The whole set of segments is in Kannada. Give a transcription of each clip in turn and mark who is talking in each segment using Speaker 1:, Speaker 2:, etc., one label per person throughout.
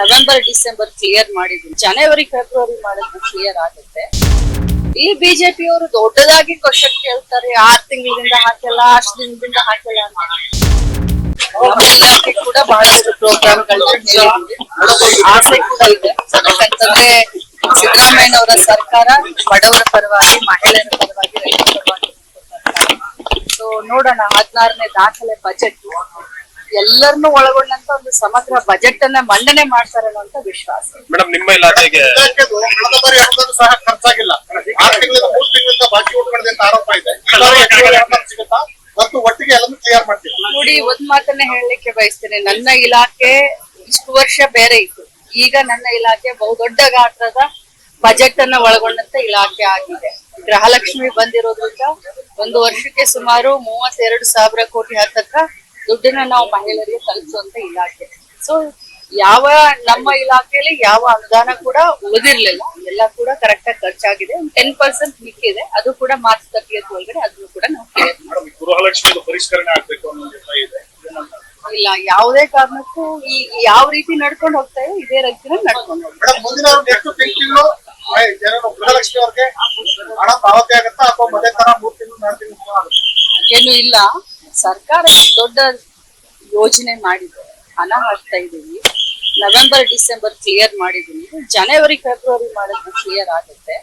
Speaker 1: ನವೆಂಬರ್, ಡಿಸೆಂಬರ್ ಕ್ಲಿಯರ್ ಮಾಡಿದ್ವಿ ಜನವರಿ, ಫೆಬ್ರವರಿ ಮಾಡಿದ್ರು ಕ್ಲಿಯರ್ ಆಗುತ್ತೆ. ಈ ಬಿಜೆಪಿ ಅವರು ದೊಡ್ಡದಾಗಿ ಕ್ವಶನ್ ಕೇಳ್ತಾರೆ, ಆರ್ ತಿಂಗಳಿಂದ ಹಾಕಿಲ್ಲ, ಅಷ್ಟು ದಿನದಿಂದ ಹಾಕಲ್ಲ ನಮ್ಮ ಕೂಡ ಬಹಳಷ್ಟು ಪ್ರೋಗ್ರಾಮ್ಗಳನ್ನ ಆಸೆ ಕೂಡ ಇದೆ. ಯಾಕಂತಂದ್ರೆ ಸಿದ್ದರಾಮಯ್ಯನವರ ಸರ್ಕಾರ ಬಡವರ ಪರವಾಗಿ, ಮಹಿಳೆಯರ ಪರವಾಗಿ ರೈತರ ಪರವಾಗಿ ಸೊ ನೋಡೋಣ, ಹದಿನಾರನೇ ದಾಖಲೆ ಬಜೆಟ್ ಎಲ್ಲರನ್ನೂ ಒಳಗೊಂಡಂತ ಒಂದು ಸಮಗ್ರ ಬಜೆಟ್ ಅನ್ನ ಮಂಡನೆ ಮಾಡ್ತಾರೆ ಅನ್ನೋಂತ ವಿಶ್ವಾಸ.
Speaker 2: ಮೇಡಮ್ ನಿಮ್ಮ ಇಲಾಖೆಗೆ
Speaker 3: ಕಳೆದ ಬಾರಿ ಅನುದಾನ ಸಹ ಖರ್ಚಾಗಿಲ್ಲ. ಆರು ತಿಂಗಳಿಂದ ಮೂರು ತಿಂಗಳಿಂದ ಬಾಕಿ ಉಳ್ಕೊಂಡಿದೆ ಅಂತ ಆರೋಪ ಇದೆ. ಈ ಬಾರಿ ಹೆಚ್ಚುವರಿ ಅನುದಾನ ಸಿಗುತ್ತಾ? ಮತ್ತು ಒಟ್ಟಿಗೆ ಎಲ್ಲಾನು ಕ್ಲಿಯರ್ ಮಾಡ್ತೀವಿ
Speaker 1: ನೋಡಿ ಒಂದ್ ಮಾತನ್ನ ಹೇಳಲಿಕ್ಕೆ ಬಯಸ್ತೇನೆ. ನನ್ನ ಇಲಾಖೆ ಇಷ್ಟು ವರ್ಷ ಬೇರೆ ಇತ್ತು. ಈಗ ನನ್ನ ಇಲಾಖೆ ಬಹುದೊಡ್ಡ ಗಾತ್ರದ ಬಜೆಟ್ ಅನ್ನ ಒಳಗೊಂಡಂತ ಇಲಾಖೆ ಆಗಿದೆ. ಗೃಹಲಕ್ಷ್ಮಿ ಬಂದಿರೋದ್ರಿಂದ ಒಂದು ವರ್ಷಕ್ಕೆ ಸುಮಾರು ಮೂವತ್ತೆರಡು ಸಾವಿರ ಕೋಟಿ ಹತ್ತತ್ರ ದುಡ್ಡನ್ನ ನಾವು ಮಹಿಳೆಯರಿಗೆ ತಲುಪಿಸುವಂತ ಇಲಾಖೆ. ಸೊ ಯಾವ ನಮ್ಮ ಇಲಾಖೆಯಲ್ಲಿ ಯಾವ ಅನುದಾನ ಕೂಡ ಉಳಿದಿರ್ಲಿಲ್ಲ. ಎಲ್ಲ ಕೂಡ ಕರೆಕ್ಟ್ ಆಗಿ ಖರ್ಚಾಗಿದೆ. Ten percent ಮಿಕ್ಕಿದೆ. ಅದು ಕೂಡ ಮಾರ್ಚ್ ತರ್ಟಿಯತ್ ಒಳಗಡೆ ಅದನ್ನು ಕೂಡ ನಾವು
Speaker 2: ಗೃಹಲಕ್ಷ್ಮಿ ಪರಿಷ್ಕರಣೆ ಆಗ್ಬೇಕು ಅನ್ನೋ ನಿರ್ಣಯ ಇದೆ?
Speaker 1: ಇಲ್ಲ ಯಾವುದೇ ಕಾರಣಕ್ಕೂ ಈ ಯಾವ ರೀತಿ ನಡ್ಕೊಂಡು ಹೋಗ್ತಾ ಇದೆ ಇದೇ ರೀತಿನ ನಡ್ಕೊಂಡು
Speaker 3: ಹೋಗ್ತಾರೆ ಮುಂದಿನ ನೆಕ್ಸ್ಟ್ ತಿಂಗಳು ಏನೋ ಗೃಹಲಕ್ಷ್ಮಿ ಅವ್ರಿಗೆ ಹಣ ಪಾವತಿ ಆಗುತ್ತಾ ಅಥವಾ ಮನೆ ತರ ಮೂರು ತಿಂಗಳು ನಾಲ್ಕು ತಿಂಗಳು
Speaker 1: ಏನು ಇಲ್ಲ. ಸರ್ಕಾರ ದೊಡ್ಡ ಯೋಜನೆ ಮಾಡಿದೆ ಹಣ ಹಾಕ್ತಾ ಇದ್ದೀವಿ ನವೆಂಬರ್ ಡಿಸೆಂಬರ್ ಕ್ಲಿಯರ್ ಮಾಡಿದೀನಿ ಜನವರಿ ಫೆಬ್ರವರಿ ಮಾಡಿದ್ರೆ ಕ್ಲಿಯರ್ ಆಗುತ್ತೆ.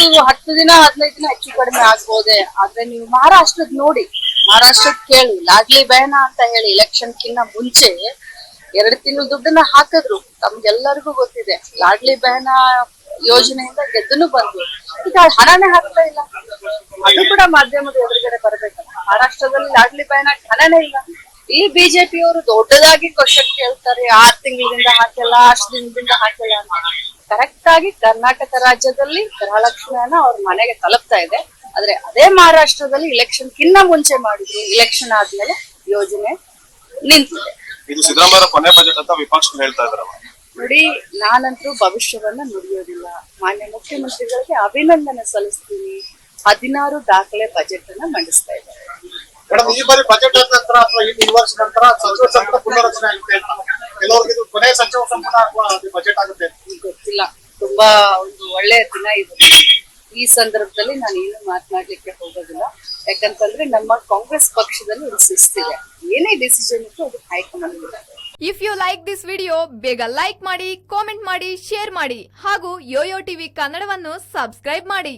Speaker 1: ಒಂದು ಹತ್ತು ದಿನ, ಹದಿನೈದು ದಿನ ಹೆಚ್ಚು ಕಡಿಮೆ ಆಗ್ಬೋದೆ, ಆದ್ರೆ ನೀವು ಮಹಾರಾಷ್ಟ್ರದ ನೋಡಿ, ಮಹಾರಾಷ್ಟ್ರದ್ ಕೇಳಿ ಲಾಡ್ಲಿ ಬೇನ ಅಂತ ಹೇಳಿ ಎಲೆಕ್ಷನ್ ಕಿನ್ನ ಮುಂಚೆ ಎರಡು ತಿಂಗಳು ದುಡ್ಡನ್ನ ಹಾಕಿದ್ರು. ತಮ್ಗೆಲ್ಲರಿಗೂ ಗೊತ್ತಿದೆ ಲಾಡ್ಲಿ ಬೇನ ಯೋಜನೆಯಿಂದ ಗೆದ್ದನು ಬಂದ್ರು ಈಗ ಹಣನೇ ಹಾಕ್ತಾ ಇಲ್ಲ. ಅದು ಕೂಡ ಮಾಧ್ಯಮದ ಎದುರುಗಡೆ ಬರ್ಬೇಕಲ್ಲ. ಮಹಾರಾಷ್ಟ್ರದಲ್ಲಿ ಲಾಡ್ಲಿ ಪಯಣ ಹಣನೇ ಇಲ್ಲ. ಈ ಬಿಜೆಪಿ ಅವರು ದೊಡ್ಡದಾಗಿ ಕ್ವಶನ್ ಕೇಳ್ತಾರೆ ಆರ್ ತಿಂಗಳಿಂದ ಹಾಕಿಲ್ಲ ಅಷ್ಟು ದಿನದಿಂದ ಹಾಕಿಲ್ಲ ಕರೆಕ್ಟ್ ಆಗಿ ಕರ್ನಾಟಕ ರಾಜ್ಯದಲ್ಲಿ ಗೃಹಲಕ್ಷ್ಮಿಯನ್ನ ಅವ್ರ ಮನೆಗೆ ತಲುಪ್ತಾ ಇದೆ. ಆದ್ರೆ ಅದೇ ಮಹಾರಾಷ್ಟ್ರದಲ್ಲಿ ಇಲೆಕ್ಷನ್ ಕಿನ್ನ ಮುಂಚೆ ಮಾಡಿದ್ರು. ಇಲೆಕ್ಷನ್ ಆದ್ಮೇಲೆ ಯೋಜನೆ ನಿಂತಿದೆ.
Speaker 2: ಇದು ಸಿದ್ದರಾಮಯ್ಯ ಕೊನೆ ಬಜೆಟ್ ಅಂತ ವಿಪಕ್ಷ ಹೇಳ್ತಾ
Speaker 1: ನೋಡಿ ನಾನಂತೂ ಭವಿಷ್ಯವನ್ನ ನುಡಿಯೋದಿಲ್ಲ. ಮಾನ್ಯ ಮುಖ್ಯಮಂತ್ರಿಗಳಿಗೆ ಅಭಿನಂದನೆ ಸಲ್ಲಿಸ್ತೀನಿ. ಹದಿನಾರು ದಾಖಲೆ ಬಜೆಟ್ ಅನ್ನ ಮಂಡಿಸ್ತಾ ಇದ್ದಾರೆ
Speaker 3: ಮೇಡಮ್ ಈ ಬಾರಿ ಬಜೆಟ್ ಆದ ನಂತರ ಅಥವಾ ಇನ್ನು ಈ ವರ್ಷ ನಂತರ ಸಚಿವ ಸಂಪುಟ ಪುನರ್ರಚನೆ ಆಗುತ್ತೆ ಅಂತ ಕೆಲವರಿಗೆ ಇದು ಕೊನೆ ಸಚಿವ ಸಂಪುಟ ಅಥವಾ ಬಜೆಟ್ ಆಗುತ್ತೆ ಅಂತ.
Speaker 1: ಗೊತ್ತಿಲ್ಲ. ತುಂಬಾ ಒಂದು ಒಳ್ಳೆಯ ದಿನ ಇದು. ಈ ಸಂದರ್ಭದಲ್ಲಿ ನಾನು ಏನು ಮಾತನಾಡ್ಲಿಕ್ಕೆ ಹೋಗೋದಿಲ್ಲ. ಯಾಕಂತಂದ್ರೆ ನಮ್ಮ ಕಾಂಗ್ರೆಸ್ ಪಕ್ಷದಲ್ಲಿ ಒಂದು ಶಿಸ್ತಿದೆ. ಏನೇ ಡಿಸಿಷನ್ ಇತ್ತು ಅದು high command
Speaker 4: if you like this video ಬೇಗ ಲೈಕ್ ಮಾಡಿ ಕಾಮೆಂಟ್ ಮಾಡಿ ಶೇರ್ ಮಾಡಿ ಹಾಗೂ ಯೋಯೋ ಟಿವಿ ಕನ್ನಡವನ್ನು ಸಬ್ಸ್ಕ್ರೈಬ್ ಮಾಡಿ.